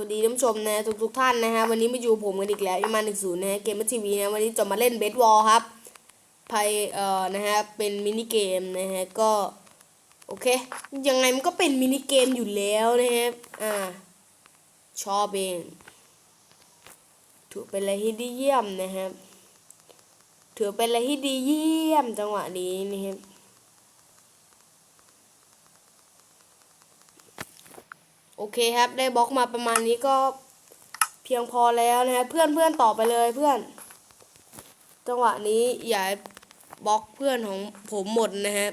สวัสดีท่านผู้ชมนะทุกทุกท่านนะฮะวันนี้มาอยู่ผมกันอีกแล้วอีมาหนึ่งศูนย์นะฮะเกมทีวีนะวันนี้จะมาเล่นเบสบอลครับภายเอ่อนะฮะเป็นมินิเกมนะฮะก็โอเคยังไงมันก็เป็นมินิเกมอยู่แล้วนะฮะอ่าชอบเองถือเป็นอะไรที่ดีเยี่ยมนะครับถือเป็นอะไรที่ดีเยี่ยมจังหวะนี้นะครับ โอเคครับ ได้บล็อกมาประมาณนี้ก็เพียงพอแล้วนะฮะเพื่อนเพื่อนต่อไปเลยเพื่อน จังหวะนี้อย่าบล็อกเพื่อนของผมหมดนะฮะ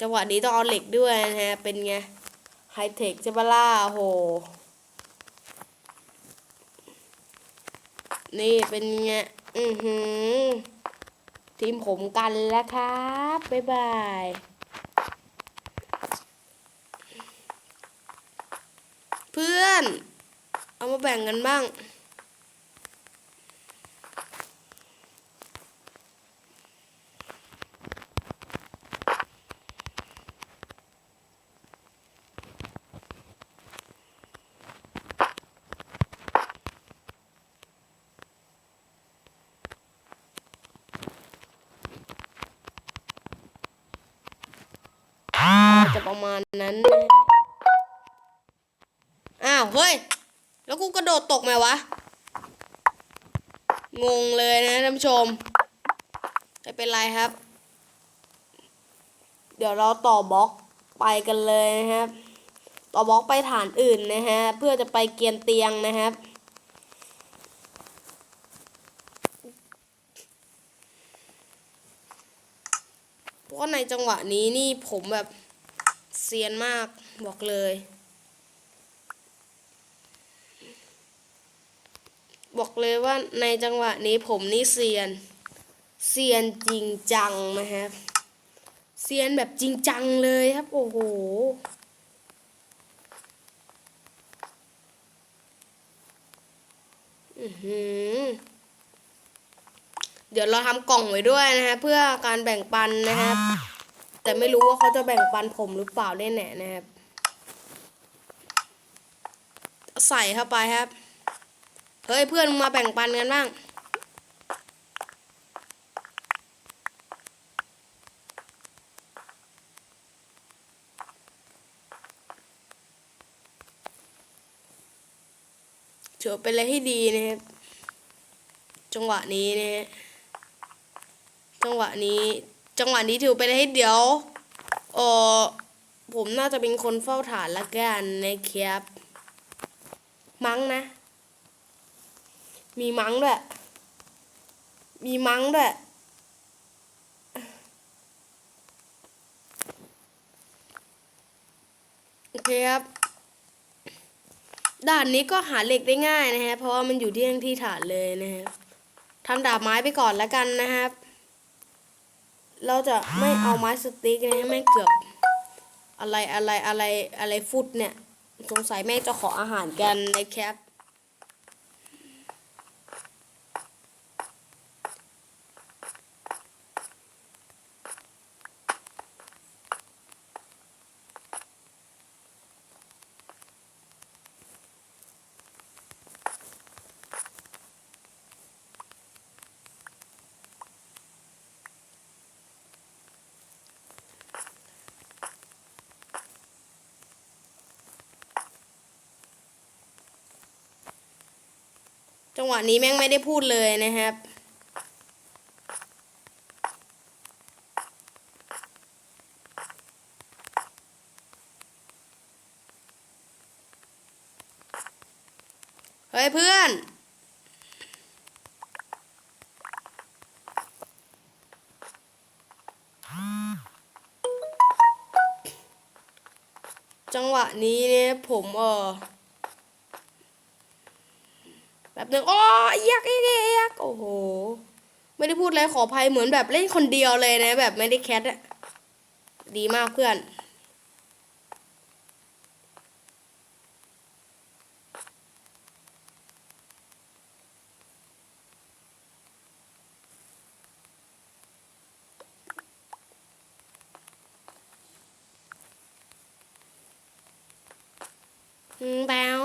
จังหวะนี้ต้องเอาเหล็กด้วยนะฮะเป็นไงไฮเทคใช่ปะล่ะโหนี่เป็นไงอือหือทีมผมกันแล้วครับ บ๊ายบาย พื่อน เอามาแบ่งกันบ้าง จะประมาณนั้นนะ กูกระโดดตกไหมวะ งงเลยนะท่านผู้ชม ไม่เป็นไรครับ เดี๋ยวเราต่อบล็อกไปกันเลยนะครับ ต่อบล็อกไปฐานอื่นนะฮะ เพื่อจะไปเกียนเตียงนะครับเพราะในจังหวะนี้นี่ผมแบบเซียนมากบอกเลย บอกเลยว่าในจังหวะนี้ผมนี่เซียน เซียนจริงจังนะครับเซียนแบบจริงจังเลยครับ โอ้โห เดี๋ยวเราทำกล่องไว้ด้วยนะฮะเพื่อการแบ่งปันนะครับ แต่ไม่รู้ว่าเขาจะแบ่งปันผมหรือเปล่าได้แน่นะครับ ใส่เข้าไปครับ เฮ้ยเพื่อนมาแบ่งปันกันบ้าง ถือเป็นอะไรที่ดีนะครับ จังหวะนี้นะฮะจังหวะนี้ จังหวะนี้ถือเป็นอะไรที่เดี๋ยวเออผมน่าจะเป็นคนเฝ้าฐานละกันนะครับ มั้งนะ มีมังด้วย มีมังด้วย โอเคครับ ด่านนี้ก็หาเหล็กได้ง่ายนะฮะ เพราะว่ามันอยู่ที่ที่ฐานเลยนะฮะทำดาบไม้ไปก่อนแล้วกันนะครับ เราจะไม่เอาไม้สติ๊กนะฮะไม่เกือบอะไรอะไรอะไรอะไรฟุตเนี่ย สงสัยแม่จะขออาหารกันนะครับ จังหวะนี้แม่งไม่ได้พูดเลยนะครับ เฮ้ยเพื่อนจังหวะนี้เนี่ยผมเออ แบบหนึ่งโอ้ยยักยักยักยักโอ้โห ไม่ได้พูดอะไรขออภัยเหมือนแบบเล่นคนเดียวเลยนะ แบบไม่ได้แคทอะดีมากเพื่อนแบวแบวแบว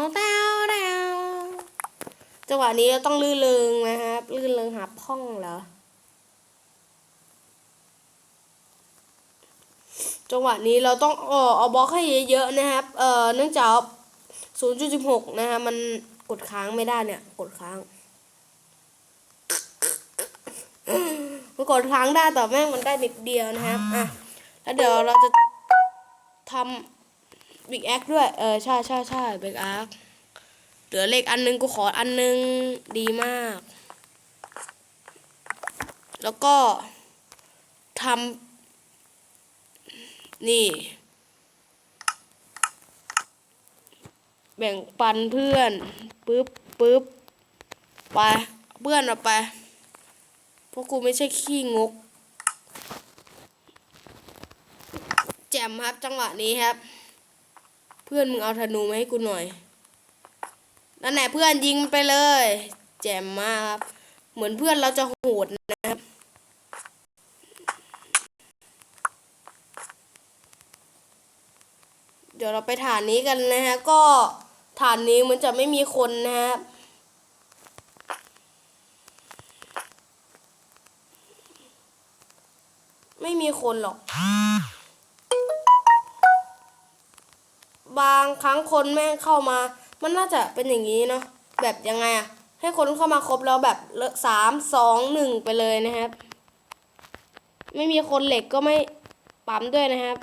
จังหวะนี้เราต้องลื่นเริงนะครับ ลื่นเริงหาพ่องเหรอ จังหวะนี้เราต้องเออเอาบล็อกให้เยอะๆนะครับ เอ่อเนื่องจาก 0.16 นะฮะมันกดค้างไม่ได้เนี่ย กดค้างมันกดค้างได้แต่แม่งมันได้นิดเดียวนะครับ อะ แล้วเดี๋ยวเราจะทำบิ๊กแอคด้วย เออ ใช่ใช่ใช่บิ๊กแอค ลือเลขอันนึงกูขออันนึงดีมาก แล้วก็ทำนี่ แบ่งปันเพื่อนปึ๊บปึ๊บไปเพื่อนเอาไปเพราะกูไม่ใช่ขี้งก แจมครับจังหวะนี้ครับ เพื่อนมึงเอาธนูมาให้กูหน่อย นั่นแหละเพื่อนยิงไปเลย แจ่มมากครับ เหมือนเพื่อนเราจะโหดนะครับเดี๋ยวเราไปฐานนี้กันนะฮะ ก็ฐานนี้มันจะไม่มีคนนะครับไม่มีคนหรอก บางครั้งคนแม่งเข้ามา มันน่าจะเป็นอย่างนี้เนาะแบบยังไงอะให้คนเข้ามาครบแล้วแบบสามสองหนึ่งไปเลยนะครับ ไม่มีคนเหล็กก็ไม่ปั๊มด้วยนะครับ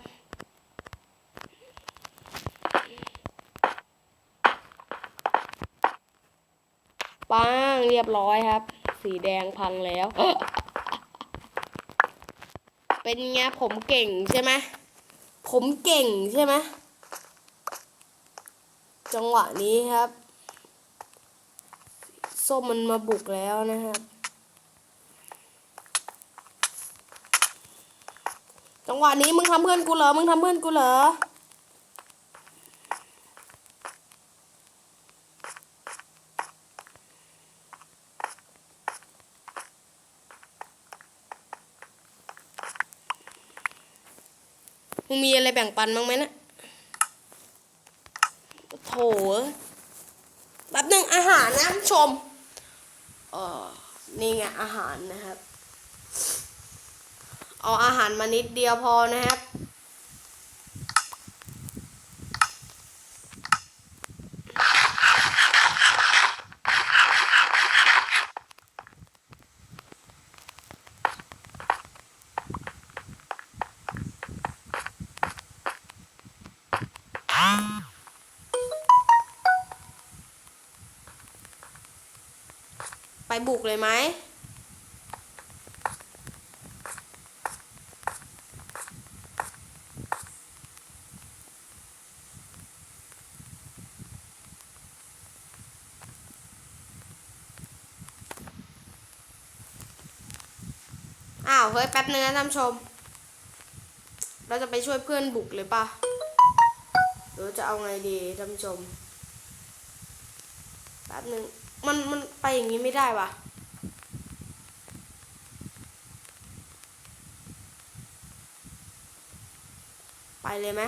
ปังเรียบร้อยครับ สีแดงพังแล้ว เป็นไงผมเก่งใช่ไหมผมเก่งใช่ไหม จังหวะนี้ครับส้มมันมาบุกแล้วนะครับ จังหวะนี้มึงทำเพื่อนกูเหรอ มึงทำเพื่อนกูเหรอ มึงมีอะไรแบ่งปันบ้างไหมนะ โถแบบหนึ่งอาหารนะผู้ชมเออนี่ไงอาหารนะครับ เอาอาหารมานิดเดียวพอนะครับ บุกเลยไหมอ้าวเฮ้ยแป๊บนึงนะท่านชม เราจะไปช่วยเพื่อนบุกเลยป่ะหรือจะเอาไงดีท่านชมแป๊บนึงมันมันไปอย่างนี้ไม่ได้ว่ะ ไปเลยไหม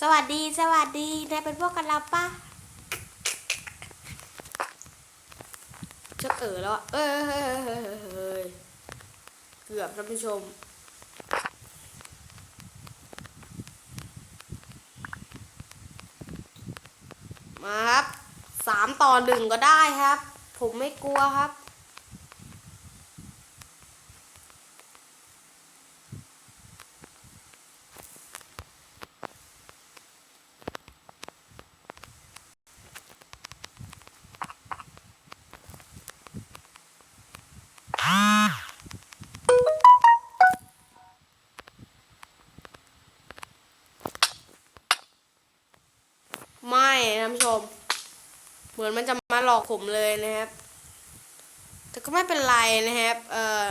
สวัสดีสวัสดีนายเป็นพวกกันเราปะจะเออแล้วเอ้ยเฮ้ยเฮ้ยเฮ้ยเฮ้ยเกือบท่านผู้ชมมาครับสามต่อหนึ่งก็ได้ครับ ผมไม่กลัวครับ ไม่ท่านผู้ชม เห มือนมันจะมาหลอกผมเลยนะครับ แต่ก็ไม่เป็นไรนะครับ เออ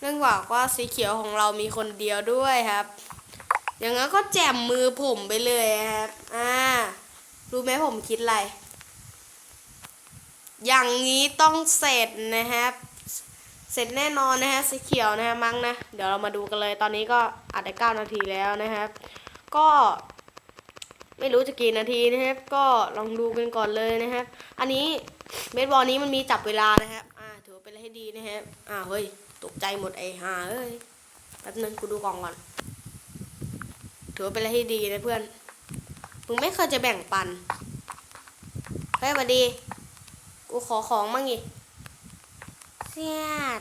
เรื่องว่าว่าสีเขียวของเรามีคนเดียวด้วยครับ อย่างนั้นก็แจมมือผมไปเลยครับ อ่า รู้ไหมผมคิดอะไร อย่างนี้ต้องเสร็จนะครับ เสร็จแน่นอนนะฮะสีเขียวนะฮะมั้งนะ เดี๋ยวเรามาดูกันเลย ตอนนี้ก็อัดได้เก้านาทีแล้วนะครับ ก็ ไม่รู้จะกี่นาทีนะครับ ก็ลองดูกันก่อนเลยนะครับ อันนี้เบสบอลนี้มันมีจับเวลานะครับ อ่าถือว่าเป็นอะไรให้ดีนะครับ อ่าเฮ้ยตกใจหมดไอ้ห่าเอ้ยแป๊บนึงกูดูกล่องก่อน ถือว่าเป็นอะไรที่ดีนะเพื่อนมึงไม่เคยจะแบ่งปันเฮ้ยสวัสดี กูขอของมั่งอีเสียด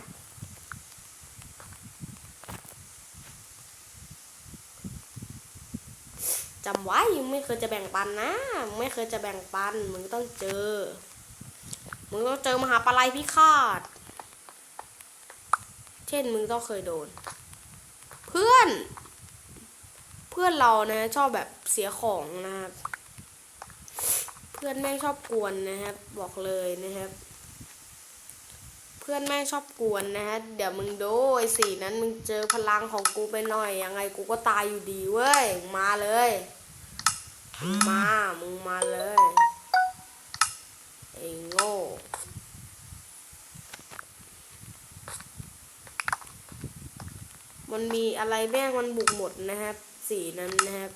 จำไว้มึงไม่เคยจะแบ่งปันนะมึงไม่เคยจะแบ่งปันมึงต้องเจอมึงต้องเจอมหาปลายพิฆาตเช่นมึงต้องเคยโดน เพื่อน เพื่อนเรานะชอบแบบเสียของนะครับเพื่อนแม่งชอบกวนนะครับ บอกเลยนะครับ เพื่อนแม่งชอบกวนนะฮะเดี๋ยวมึงโดูไอ้สีนั้นมึงเจอพลังของกูไปหน่อยยังไงกูก็ตายอยู่ดีเว้ยมาเลย มึงมา มึงมาเลยไอ้โง่มันมีอะไรแม่งมันบุกหมดนะครับ สีนั้นนะครับ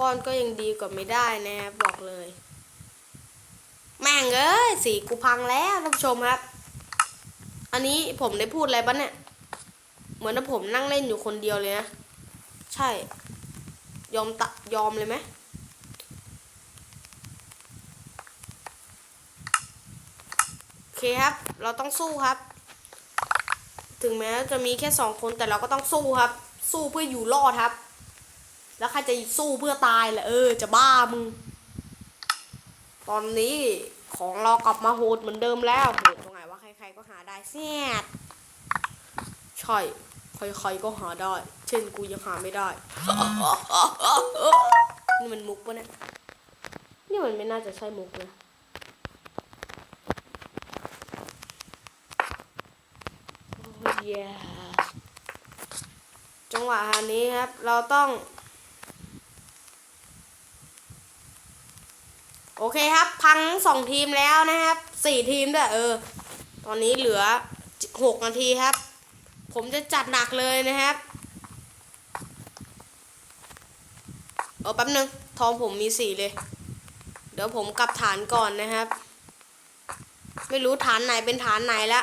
ก้อนก็ยังดีกว่าไม่ได้นะครับบอกเลย แม่งเอ้ยสีกูพังแล้วท่านผู้ชมครับ อันนี้ผมได้พูดอะไรบ้างเนี่ย เหมือนว่าผมนั่งเล่นอยู่คนเดียวเลยนะใช่ ยอมตะยอมเลยไหมโอเคครับ เราต้องสู้ครับ ถึงแม้จะมีแค่สองคนแต่เราก็ต้องสู้ครับ สู้เพื่ออยู่รอดครับ แล้วใครจะสู้เพื่อตายล่ะเออ จะบ้ามึง ตอนนี้ของเรากลับมาโหดเหมือนเดิมแล้วโหดตรงไหนว่าใครๆก็หาได้เสียดใช่ใครๆก็หาได้ เช่นกูยังหาไม่ได้ นี่มันมุกปะเนี่ย นี่มันไม่น่าจะใช่มุกนะโอ้ย yeah จังหวะนี้ครับ เราต้อง อเคครับ พังสองทีมแล้วนะครับสี่ทีมด้วยเออ ตอนนี้เหลือหกนาทีครับ ผมจะจัดหนักเลยนะครับเออแป๊บนึงทองผมมีสี่เลย เดี๋ยวผมกลับฐานก่อนนะครับ ไม่รู้ฐานไหนเป็นฐานไหนละ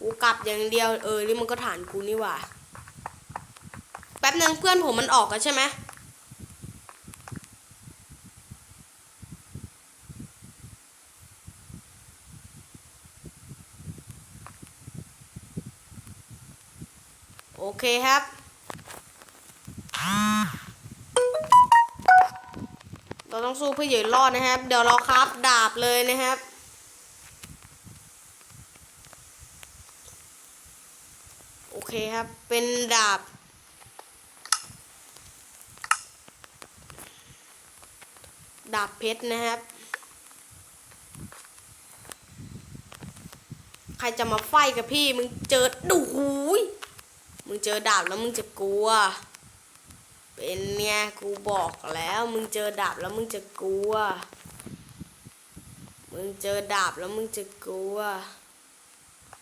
กูกลับอย่างเดียวเออนี่มันก็ฐานกูนี่หว่า แป๊บนึงเพื่อนผมมันออกกันใช่ไหม เคครับ เราต้องสู้เพื่อยู่รอดนะครับ เดี๋ยวเราครับดาบเลยนะครับ โอเคครับ เป็นดาบดาบเพชรนะครับ ใครจะมาไฟกับพี่มึงเจอดูหูย มึงเจอดาบแล้วมึงจะกลัว เป็นเนี่ยกูบอกแล้ว มึงเจอดาบแล้วมึงจะกลัว มึงเจอดาบแล้วมึงจะกลัว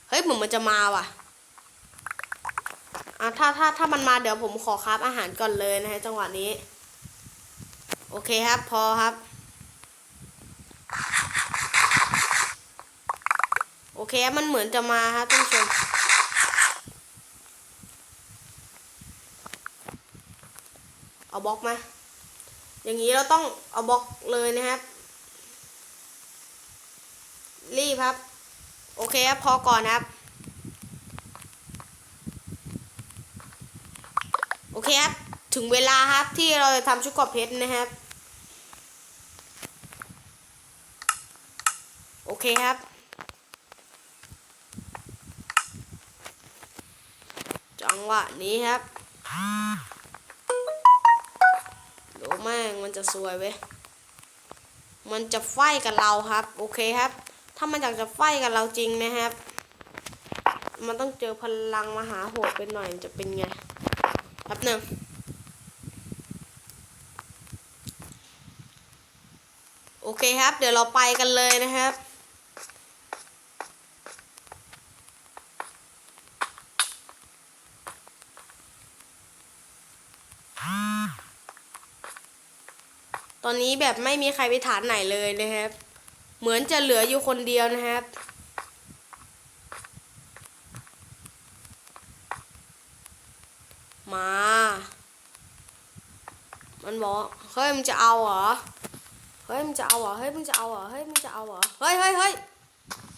เฮ้ยเหมือนมันจะมาว่ะอะถ้าถ้าถ้ามันมาเดี๋ยวผมขอคราฟอาหารก่อนเลยนะฮะจังหวะนี้ โอเคครับพอครับ โอเคมันเหมือนจะมาครับท่านผู้ชม เอา บล็อกมา อย่างนี้เราต้องเอาบล็อกเลยนะครับ รีบครับ โอเคครับพอก่อนครับ โอเคครับ ถึงเวลาครับที่เราจะทำชุดกรอบเพชรนะครับ โอเคครับจังหวะนี้ครับ แม่งมันจะสวยเว้ย มันจะไฟกับเราครับ โอเคครับ ถ้ามันอยากจะไฟกับเราจริงนะครับ มันต้องเจอพลังมหาโหดไปหน่อยจะเป็นไงแป๊บหนึ่งโอเคครับ เดี๋ยวเราไปกันเลยนะครับ อนนี้แบบไม่มีใครไปฐานไหนเลยนะครับ เหมือนจะเหลืออยู่คนเดียวนะครับมา มันบอก เฮ้ยมึงจะเอาเหรอ เฮ้ยมึงจะเอาเหรอ เฮ้ยมึงจะเอาเหรอ เฮ้ยมึงจะเอาเหรอ เฮ้ยเฮ้ยเฮ้ย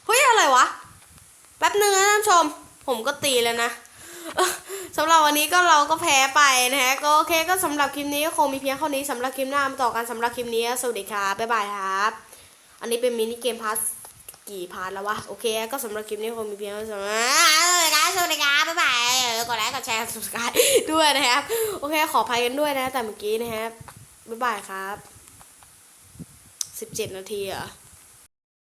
เฮ้ยอะไรวะ แป๊บหนึ่งนะท่านผู้ชม ผมก็ตีแล้วนะ สำหรับวันนี้ก็เราก็แพ้ไปนะฮะก็โอเคก็สำหรับคลิปนี้ก็คงมีเพียงเท่านี้สำหรับคลิปหน้ามาต่อกันสำหรับคลิปนี้สวัสดีครับบ๊ายบายครับ อันนี้เป็นมินิเกมพาร์ทกี่พาร์ทแล้ววะโอเค ก็สำหรับคลิปนี้คงมีเพียงเท่านี้สวัสดีครับสวัสดีครับบ๊ายบายกดไลค์กดแชร์กด subscribe ด้วยนะครับโอเคขออภัยกันด้วยนะแต่เมื่อกี้นะครับบ๊ายบายครับสิบเจ็ดนาทีอะ